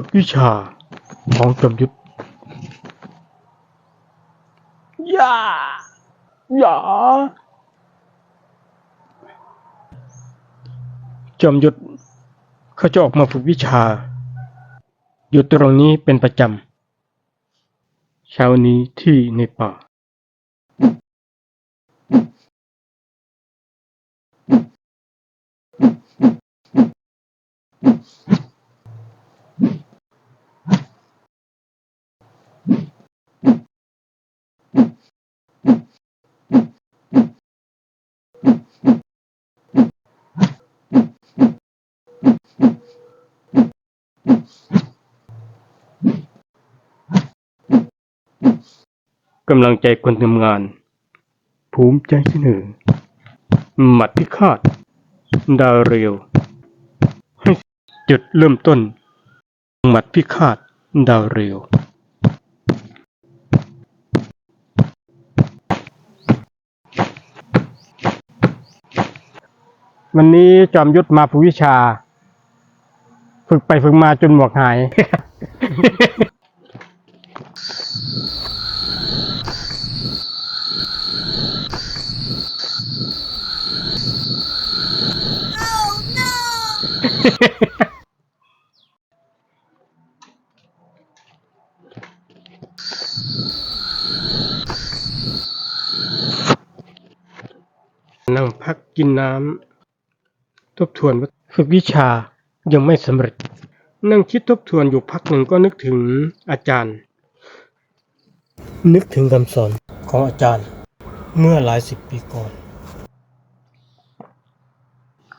ฝึกวิชาของจอมยุทธอย่าอย่าจอมยุทธเขาจะออกมาฝึกวิชา อยู่ตรงนี้เป็นประจำเช้านี้ที่ในป่า กำลังใจคนทำงาน ภูมิใจเสนอหมัดพิฆาต ดาวเรียว ให้จุดเริ่มต้น หมัดพิฆาต ดาวเรียว วันนี้จอมยุทธมาฝึกวิชา ฝึกไปฝึกมาจนหมวกหาย นั่งพักกินน้ำทบทวนฝึกวิชายังไม่สำเร็จ นั่งคิดทบทวนอยู่พักหนึ่งก็นึกถึงอาจารย์ นึกถึงคำสอนของอาจารย์ เมื่อหลายสิบปีก่อน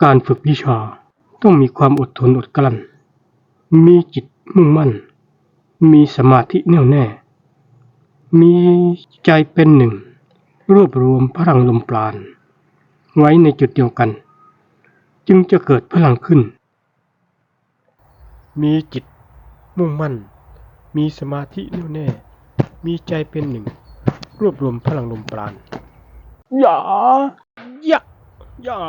การฝึกวิชา ต้องมีความอดทนอดกลั้น มีจิตมุ่งมั่น มีสมาธิแน่วแน่ มีใจเป็นหนึ่ง รวบรวมพลังลมปราณ ไว้ในจุดเดียวกัน จึงจะเกิดพลังขึ้น มีจิตมุ่งมั่น มีสมาธิแน่วแน่ มีใจเป็นหนึ่ง รวบรวมพลังลมปราณอย่าอย่าอย่า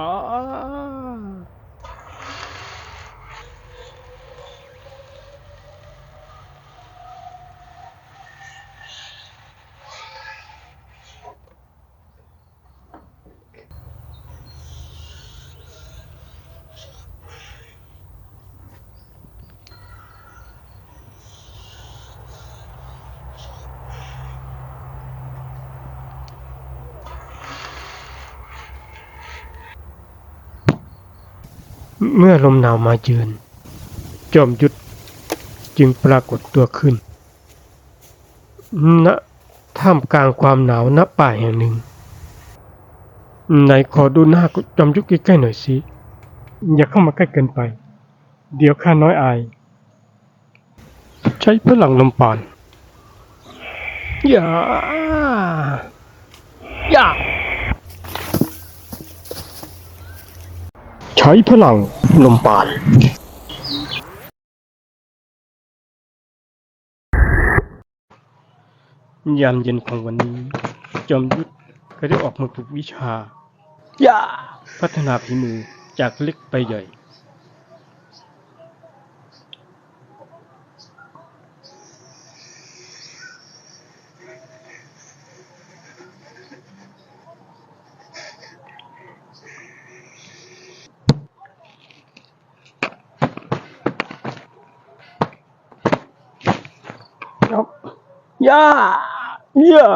เมื่อลมหนาวมาเยือน จอมยุทธจึงปรากฏตัวขึ้นณท่ามกลางความหนาวณป่าแห่งหนึ่งไหนขอดูหน้าจอมยุทธใกล้ๆหน่อยสิอย่าเข้ามาใกล้เกินไป เดี๋ยวข้าน้อยอาย ใช้พลังลมปานอย่าอย่า ช้พลังลมปาน ยามเย็นของวันนี้ จอมยุทธก็ได้ออกมาฝึกวิชาอย่าพัฒนาฝีมือจากเล็กไปใหญ่ อย่าอย่า